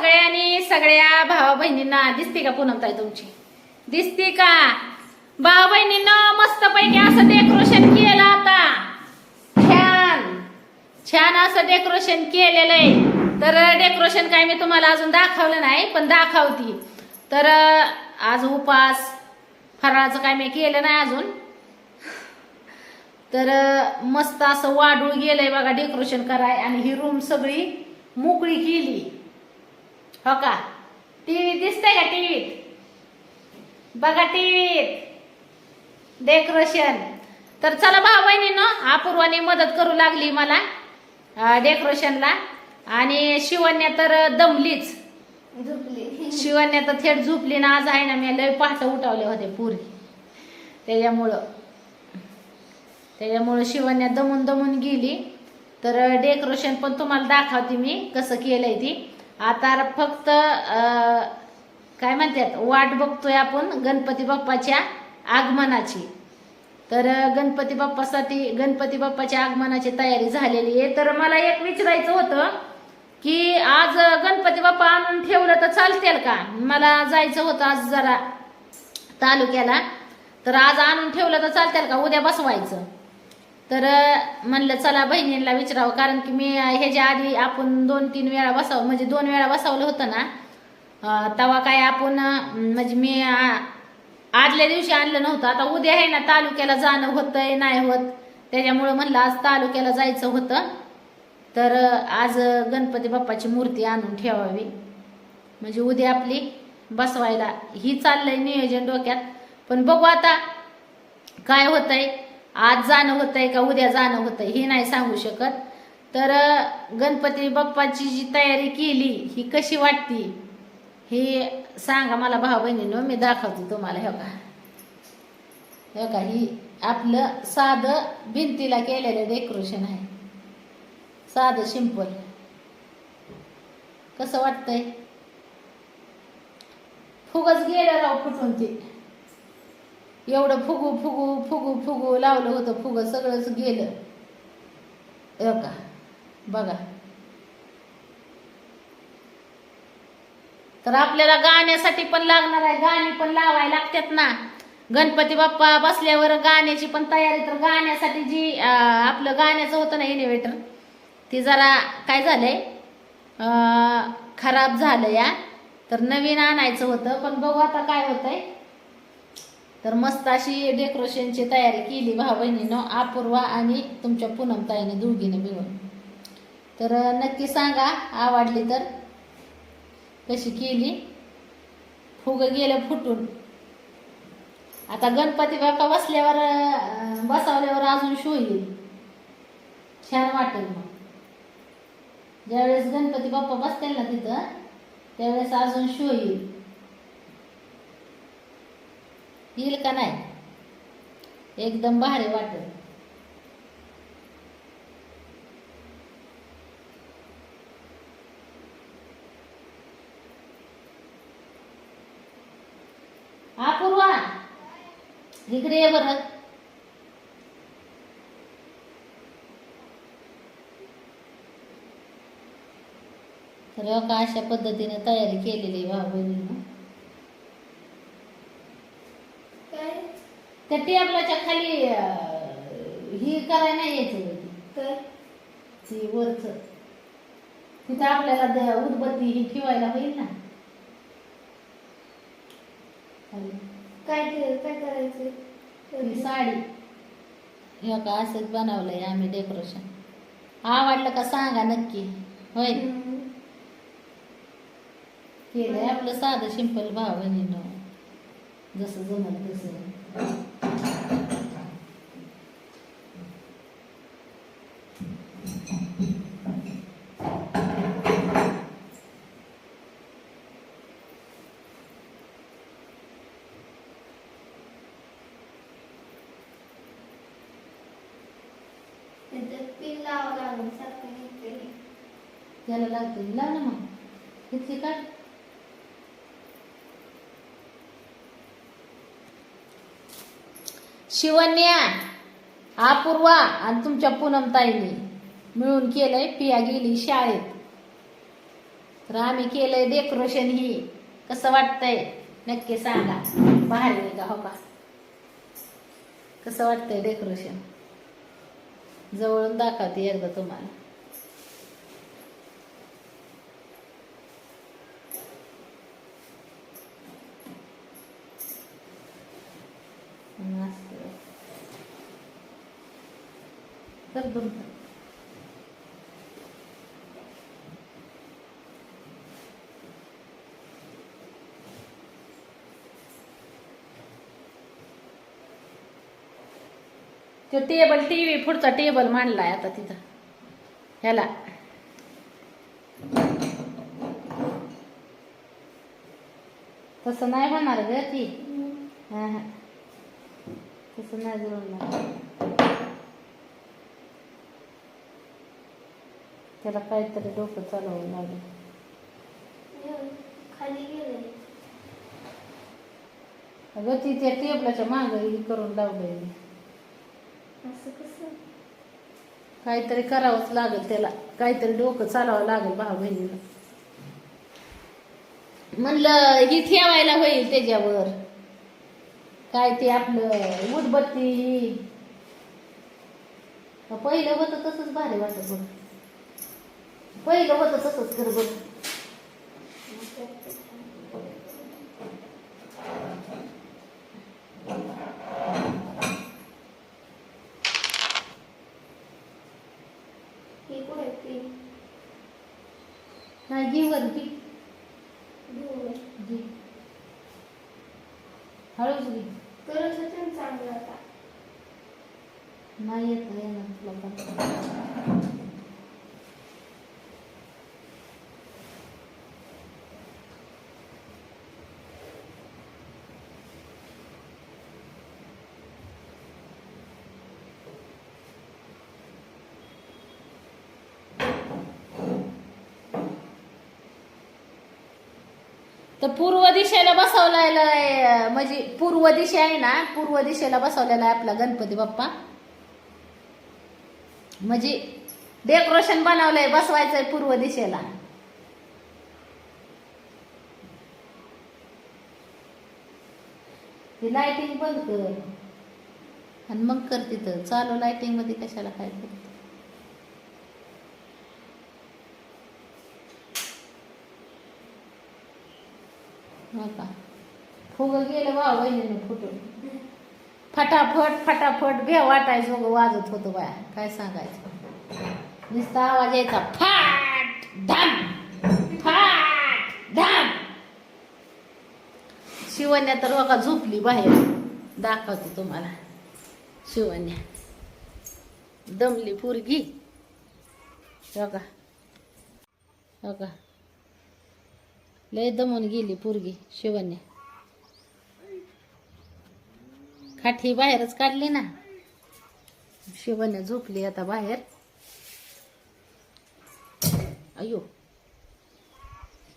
सगळ्यांनी सगळ्या भावा बहिणींना दिसते का पूनमताई तुमची? दिसते का? भावा बहिणींना मस्त पैकी असं डेकोरेशन केलं आता. छान. छान असं डेकोरेशन केलेलं आहे. तर डेकोरेशन काय मी तुम्हाला अजून दाखवलं नाही पण दाखवती. तर आज उपास फराळाचं काय मी केलं नाही अजून. तर मस्त असं वाढूळ गेलंय बघा डेकोरेशन कराय आणि ही रूम सगळी मोकळी केली. हो का? टीव्ही दिसतंय का टीव्हीत? बघा टीव्हीत. डेकोरेशन तर चला भाऊ बहिणीनं अपूर्वाने मदत करू लागली मला डेकोरेशनला आणि शिवण्या तर दमलीच. झोपली. शिवण्या तर थेट झोपली ना आज आहे ना मी लय पहाट उठवले होते पुरी. त्याच्यामुळं त्याच्यामुळं शिवण्या दमून दमून गेली. तर डेकोरेशन पण तुम्हाला दाखवते मी कसं केलंय ती. आता फक्त काय म्हणतात वाट बघतोय आपण गणपती बाप्पाच्या आगमनाची. तर गणपती बाप्पासाठी गणपती बाप्पाच्या आगमनाची तयारी झालेली आहे. तर मला एक विचारायचं होतं की आज गणपती बाप्पा आणून ठेवलं तर चालतेल का? मला जायचं होतं आज जरा तालुक्याला. तर आज आणून ठेवलं तर चालतेल का? उद्या बसवायचं. तर म्हणलं चला बहिणींना विचारावं. कारण की मी ह्याच्या आधी आपण दोन तीन वेळा बसावं म्हणजे दोन वेळा बसवलं होतं ना तेव्हा काय आपण म्हणजे मी आदल्या दिवशी आणलं नव्हतं. आता उद्या आहे ना तालुक्याला जाणं होतंय नाही होत. त्याच्यामुळं म्हणलं आज तालुक्याला जायचं होतं. तर आज गणपती बाप्पाची मूर्ती आणून ठेवावी. म्हणजे उद्या आपली बसवायला ही चाललंय नियोजन डोक्यात. पण बघू आता काय होतंय. आज जाणं होतंय का उद्या जाणं होतंय हे नाही सांगू शकत. तर गणपती बाप्पाची जी तयारी केली ही कशी वाटती? हे सांगा मला भाऊ बहिणीनं मी दाखवते तुम्हाला हे का हे का ही आपलं साधं भिंतीला केलेलं डेकोरेशन आहे. साधं सिंपल कसं वाटतंय? फुगच गेलं राव फुटून ते. एवढं फुगू फुगू फुगू फुगू लावलं होतं फुग सगळंच गेलं. का बघा. तर आपल्याला गाण्यासाठी पण लागणार आहे गाणी पण लावायला लागतात ना. गणपती बाप्पा बसल्यावर गाण्याची पण तयारी तर गाण्यासाठी जी आपलं गाण्याचं होतं ना इन्व्हेटर ते जरा काय झालंय? खराब झालं या तर नवीन आणायचं होतं पण बघू आता काय होतंय. तर मस्त अशी डेकोरेशनची तयारी केली भाऊ बहिणीनं अपूर्वा आणि तुमच्या पूनमताईने दोघीने मिळून. तर नक्की सांगा आवडली तर. कशी केली? फुग गेलं फुटून. आता गणपती बाप्पा बसल्यावर बसवल्यावर अजून शो येईल. छान वाटेल मग. ज्यावेळेस गणपती बाप्पा बसतील ना तिथं त्यावेळेस अजून शो येईल. येईल का नाही? एकदम भारी वाटेल. अपूर्वा इकडे ये बरं. तर का अशा पद्धतीने तयारी केलेली भाऊ बहिणीनं काय? त्या टेबलाच्या खाली ही करायला नाही यायचं. होती काय? ती वरच. तिथं आपल्याला द- उदबत्ती ही ठेवायला होईल ना. खाली. काय ते काय करायचं? साडी. हे का असंच बनवलंय आम्ही डेकोरेशन आवडलं का सांगा नक्की. होय. हम्म. केलंय आपलं साधं सिंपल भाव बहिणीनं. जसं जमल तसं. त्याला लागतं लाव ना मग. इथली काढ शिवन्या अपूर्वा आणि तुमच्या पूनमताईने मिळून केलंय पिया गेली शाळेत. तर आम्ही केलंय डेकोरेशन ही. कसं वाटतंय? नक्की सांगा. बाहेर आहे का हो का? कसं वाटतंय डेकोरेशन जवळून दाखवते एकदा तुम्हाला. मस्त. तर तुमचं तो टेबल टीव्ही पुढचा टेबल मांडलाय आता तिथं. ह्याला. तसं नाही होणार ग ती. हा हा. तसं नाही जुळणार त्याला काहीतरी डोकं चालवावं लागेल. खाली अगं ती त्या टेबलाच्या मागं करून लावलंय. असं कसं? काहीतरी करावंच लागेल त्याला. काहीतरी डोकं चालवावं लागेल भाऊ बहिणीला. म्हणलं ही ठेवायला होईल त्याच्यावर. काय ते आपलं उदबत्ती ही पहिलं होतं तसंच भारी वाटत बघ पहिलं होतं तसंच कर बघ ही ती? नाही घे वर घे धुवं. घे हळूच घे. करत होते ना चांगलं आता? नाही येत तुला तर पूर्व दिशेला बसवलेला आहे म्हणजे पूर्व दिशा आहे ना पूर्व दिशेला बसवलेला आहे आपला गणपती बाप्पा. म्हणजे डेकोरेशन बनवलंय बसवायचंय पूर्व दिशेला. ती लाइटिंग बंद कर. आणि मग कर तिथं. चालू लाइटिंगमध्ये कशाला काय करते? हो का? फुग गेलं वा वहिनीनं फुटून. फटाफट फटाफट भे वाटायचं उगं वाजत होतं बाया. काय सांगायचं? नुसता आवाज यायचा फाट धाम फाट धाम. शिवण्या तर बघा झोपली बाहेर. दाखवतो तुम्हाला. शिवण्या. दमली पोरगी. बघा. बघा. लय दमून गेली पोरगी शिवण्या काठी बाहेरच काढली ना. शिवण्या झोपली आता बाहेर. अयो.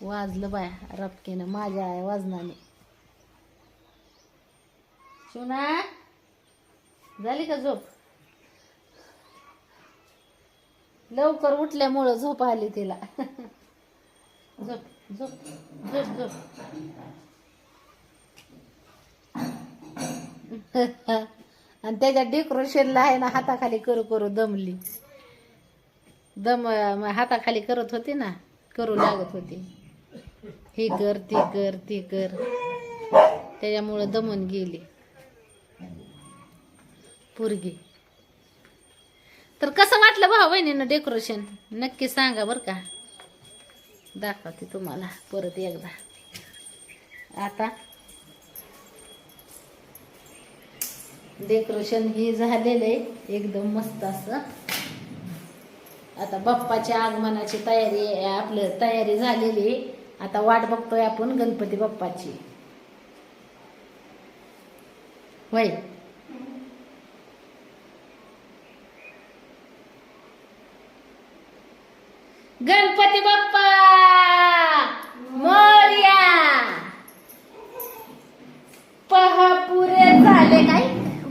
वाजलं बाया रपकेनं माझ्या आहे वाजनाने. शिवना झाली का झोप? लवकर उठल्यामुळं झोप आली तिला. झोप. झोप झोप झोप. आणि त्याच्या डेकोरेशनला आहे ना हाताखाली करू करू दमली. दम हाताखाली करत होती ना करू लागत होती. हे कर ते कर ते कर. त्याच्यामुळं दमून गेली. पोरगी. तर कसं वाटलं भाऊ बहिणीनं डेकोरेशन नक्की सांगा बरं का. दाखवते तुम्हाला परत एकदा. आता डेकोरेशन हे झालेलं आहे. एकदम मस्त असं. आता बाप्पाच्या आगमनाची तयारी आपलं तयारी झालेली आता वाट बघतोय आपण गणपती बाप्पाची. होय? गणपती बाप्पा मोर्या पहा पुरे झाले काय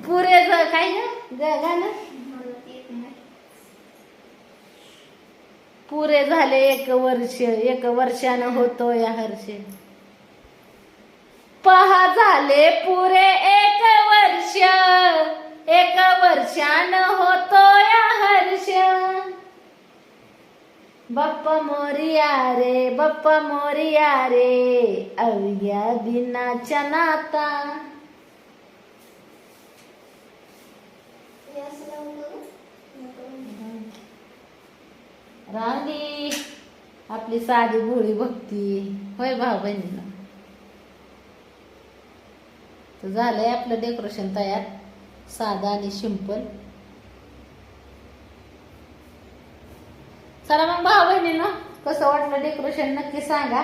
पुरे झ- काय ग ग- गाणं मला ते येत नाही पुरे झाले एक वर्ष एक वर्षानं होतो या हर्ष. पहा झाले पुरे एक वर्ष एक वर्षानं होतो या हर्ष. बाप्पा मोरिया रे बाप्पा मोरिया रे अवघ्या दिनाच्या नाता. असं आपली साधी भोळी भक्ती. होय भाऊ बहिणीला तर झालंय आपलं डेकोरेशन तयार साधा आणि सिंपल चला मग भाऊ बहिणीनं कसं वाटलं डेकोरेशन नक्की सांगा.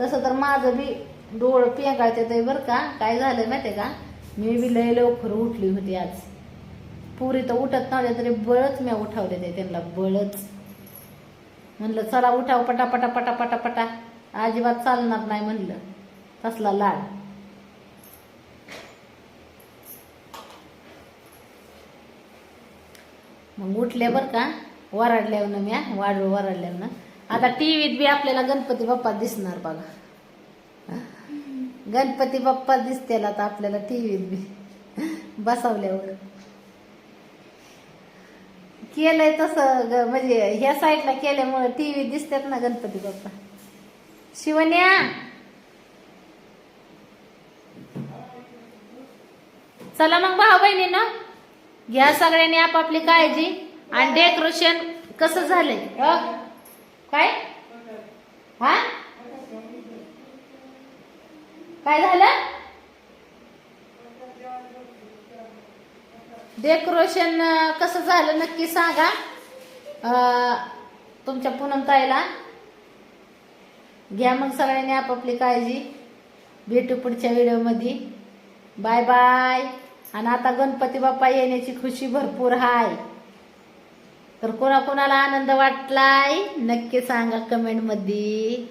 तसं तर माझं बी डोळ पेंगाळते ते बरं का. काय झालं माहितीये का? मी बी लय लवकर उठली होती आज. पुरी तर उठत नव्हत्या तरी बळच मी उठवले ते त्यांना बळच. म्हणलं चला उठाव पटा पटा पटा. पटा पटा अजिबात चालणार नाही म्हणलं. तसला लाड. मग उठले बर का वराडल्यावर म्या वाढू वराडल्यावर. आता टीव्हीत बी आपल्याला गणपती बाप्पा दिसणार बघा. गणपती बाप्पा दिसतील आता आपल्याला टीव्हीत बी. बसवल्यावर. केलंय तसं ग- म्हणजे ह्या साईडला केल्यामुळे टीव्ही दिसतात ना गणपती बाप्पा. शिवन्या चला मग भाऊ बहिणीनं घ्या सगळ्यांनी आपापली काळजी आणि डेकोरेशन कसं झालंय अ? काय? हा? काय झालं? डेकोरेशन कसं झालं नक्की सांगा. तुमच्या पूनम ताईला घ्या मग सगळ्यांनी आपापली काळजी. भेटू पुढच्या व्हिडिओमध्ये. Bye bye. आणि आता गणपती बाप्पा येण्याची खुशी भरपूर हाय. तर कोणाकोणाला आनंद वाटलाय नक्की सांगा कमेंटमध्ये.